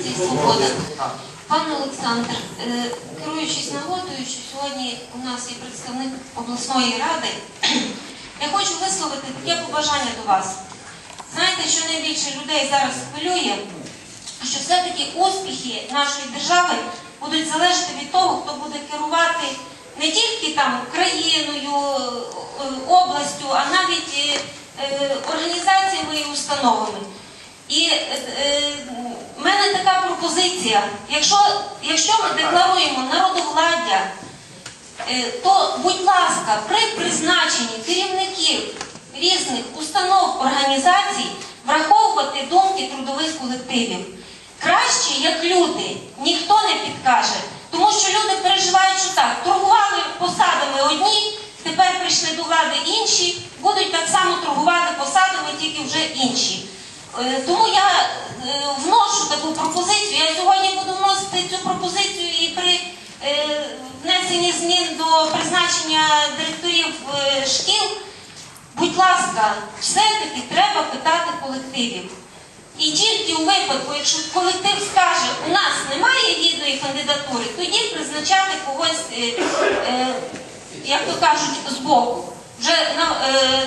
фракції Свобода. Пане Олександр, е, керуючись нагодою, що сьогодні у нас є представник обласної ради, я хочу висловити таке побажання до вас. Знаєте, що найбільше людей зараз хвилює, що все-таки успіхи нашої держави будуть залежати від того, хто буде керувати не тільки там країною, е, областю, а навіть е, організаціями і установами. І е, в мене така пропозиція. Якщо, якщо ми декларуємо народовладдя, е, то, будь ласка, при призначенні керівників різних установ організацій враховувати думки трудових колективів. Краще, як люди, ніхто не підкаже, тому що люди переживають, що так, торгували посадами одні, тепер прийшли до влади інші, будуть так само торгувати посадами, тільки вже інші. Е, Тому я е, вношу таку пропозицію. Я сьогодні буду вносити цю пропозицію і при е, внесенні змін до призначення директорів шкіл. Будь ласка, все-таки треба питати колективів. І тільки у випадку, якщо колектив скаже, у нас немає гідної кандидатури, тоді призначати когось, як то кажуть, збоку, вже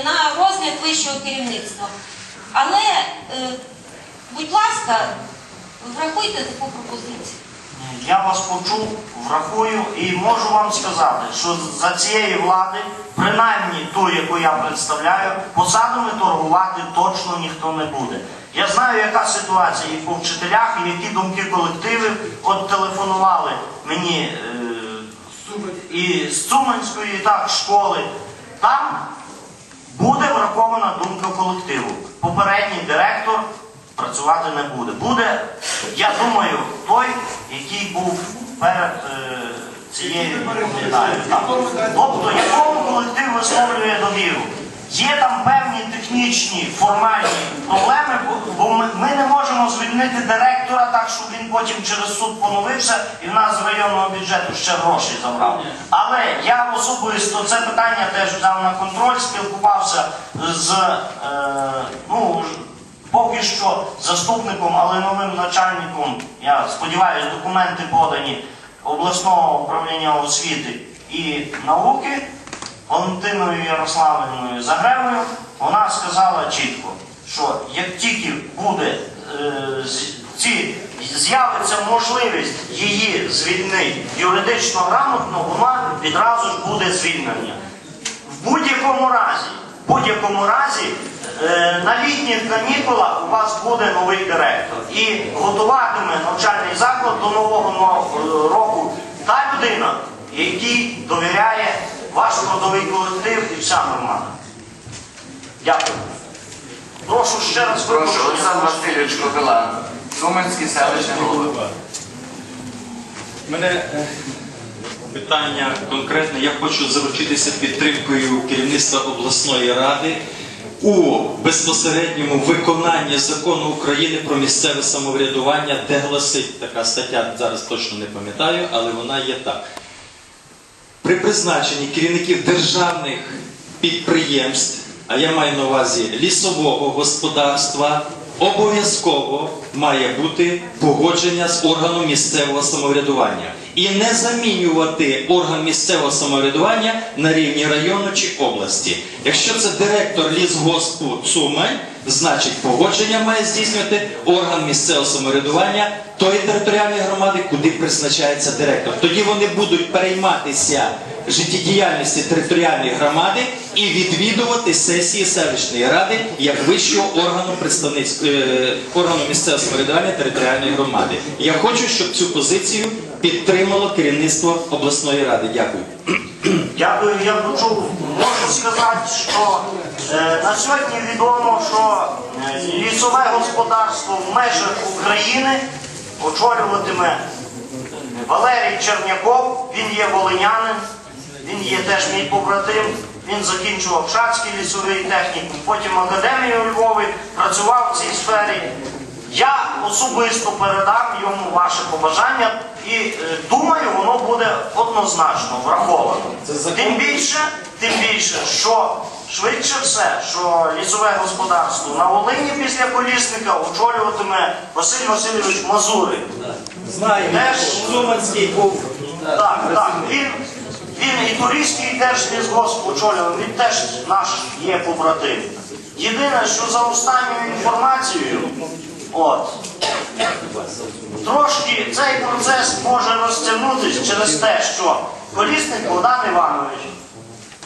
на розгляд вищого керівництва. Але, е, будь ласка, врахуйте таку пропозицію. Я вас почув, врахую і можу вам сказати, що за цієї влади, принаймні ту, яку я представляю, посадами торгувати точно ніхто не буде. Я знаю, яка ситуація і по вчителях, і які думки колективів. От телефонували мені е, і з Цуманської так, школи. Там буде врахована думка колективу. Попередній директор працювати не буде. Буде, я думаю, той, який був перед е, цією комітетою. Тобто, якому колектив висловлює довіру. Є там певні технічні, формальні проблеми, бо- бо ми, ми не можемо звільнити директора так, щоб він потім через суд поновився і в нас з районного бюджету ще гроші забрав. Але я особисто це питання теж взяв на контроль, спілкувався з е, ну, поки що заступником, але новим начальником, я сподіваюся, документи подані обласного управління освіти і науки. Валентиною Ярославівною Загревою, вона сказала чітко, що як тільки буде ці з'явиться можливість її звільнити юридично грамотно, вона відразу ж буде звільнення. В будь-якому разі, в будь-якому разі, е, на літніх канікулах у вас буде новий директор і готуватиме навчальний заклад до нового року та людина, якій довіряє ваш трудовий колектив і вся громада. Дякую. Прошу ще раз Прошу. Олександр Васильович Копилан, Суманський селищний голова. У мене е, питання конкретне. Я хочу заручитися підтримкою керівництва обласної ради у безпосередньому виконанні закону України про місцеве самоврядування, де гласить така стаття, зараз точно не пам'ятаю, але вона є так. При призначенні керівників державних підприємств, а я маю на увазі лісового господарства, обов'язково має бути погодження з органом місцевого самоврядування і не замінювати орган місцевого самоврядування на рівні району чи області. Якщо це директор лісгоспу Цумань, значить погодження має здійснювати орган місцевого самоврядування тої територіальної громади, куди призначається директор. Тоді вони будуть перейматися життєдіяльності територіальної громади і відвідувати сесії селищної ради як вищого органу представницького е, органу місцевого самоврядування територіальної громади. Я хочу, щоб цю позицію підтримало керівництво обласної ради. Дякую. Дякую, я почув. Можу сказати, що е, на сьогодні відомо, що е, лісове господарство в межах України очолюватиме Валерій Черняков, він є волинянин, є теж мій побратим. Він закінчував Шацький лісовий технікум, потім академію у Львові, працював в цій сфері. Я особисто передам йому ваше побажання і е, думаю, воно буде однозначно враховано. Тим більше, тим більше, що швидше все, що лісове господарство на Волині після колісника очолюватиме Василь Васильович Мазурик. Знаю, Теж Суманський був. Так, так. Він, він і Турійський держлісгосп очолював, він теж наш є побратим. Єдине, що за останньою інформацією, от, трошки цей процес може розтягнутися через те, що колісник Богдан Іванович,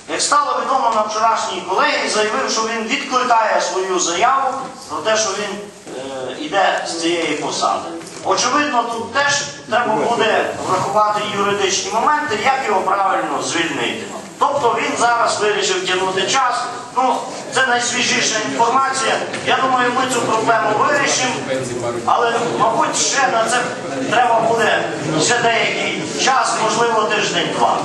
як стало відомо на вчорашній колегії, заявив, що він відкликає свою заяву про те, що він е, йде з цієї посади. Очевидно, тут теж треба буде врахувати юридичні моменти, як його правильно звільнити. Тобто він зараз вирішив тягнути час. Ну, це найсвіжіша інформація. Я думаю, ми цю проблему вирішимо, але, мабуть, ще на це треба буде ще деякий час, можливо, тиждень-два.